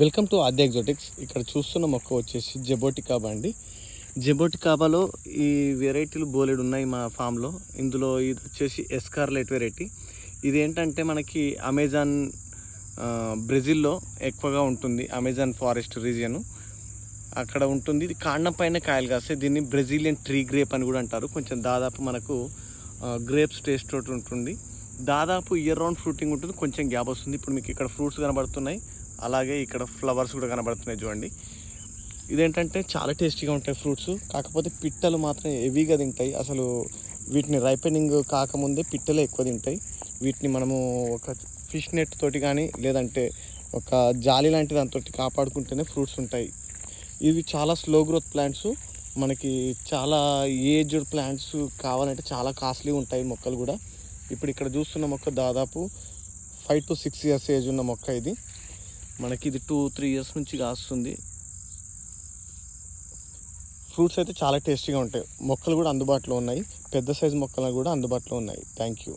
Welcome to ఆద్య ఎగ్జోటిక్స్ ఇక్కడ చూస్తున్న మొక్క వచ్చేసి జెబోటికాబా అండి జెబోటికాబాలో ఈ వెరైటీలు బోలెడు ఉన్నాయి మా ఫామ్లో. ఇందులో ఇది వచ్చేసి ఎస్కార్లెట్ వెరైటీ. ఇది ఏంటంటే మనకి అమెజాన్ బ్రెజిల్లో ఎక్కువగా ఉంటుంది అమెజాన్ ఫారెస్ట్ రీజియన్. అక్కడ ఉంటుంది. ఇది కాండం పైన కాయలు కాస్తాయి దీన్ని బ్రెజిలియన్ ట్రీ గ్రేప్ అని కూడా అంటారు. కొంచెం దాదాపు మనకు గ్రేప్స్ టేస్ట్ తోటి ఉంటుంది. దాదాపు ఇయర్ రౌండ్ ఫ్రూటింగ్ ఉంటుంది. కొంచెం గ్యాప్ వస్తుంది. ఇప్పుడు మీకు ఇక్కడ ఫ్రూట్స్ కనబడుతున్నాయి. అలాగే ఇక్కడ ఫ్లవర్స్ కూడా కనబడుతున్నాయి చూడండి. ఇదేంటంటే చాలా టేస్టీగా ఉంటాయి ఫ్రూట్స్. కాకపోతే పిట్టలు మాత్రం హెవీగా తింటాయి. అసలు వీటిని రైపెనింగ్ కాకముందే పిట్టలే ఎక్కువ తింటాయి. వీటిని మనము ఒక ఫిష్ నెట్ తోటి కానీ లేదంటే ఒక జాలి లాంటి దాంతో కాపాడుకుంటేనే ఫ్రూట్స్ ఉంటాయి. ఇవి చాలా స్లో గ్రోత్ ప్లాంట్స్ మనకి చాలా ఏజ్డ్ ప్లాంట్స్ కావాలంటే చాలా కాస్ట్లీ ఉంటాయి మొక్కలు కూడా. ఇప్పుడు ఇక్కడ చూస్తున్న మొక్క దాదాపు five to six years age ఉన్న మొక్క ఇది. మనకి ఇది టూ త్రీ ఇయర్స్ నుంచి కాస్తుంది. ఫ్రూట్స్ అయితే చాలా టేస్టీగా ఉంటాయి. మొక్కలు కూడా అందుబాటులో ఉన్నాయి. పెద్ద సైజు మొక్కలు కూడా అందుబాటులో ఉన్నాయి. Thank you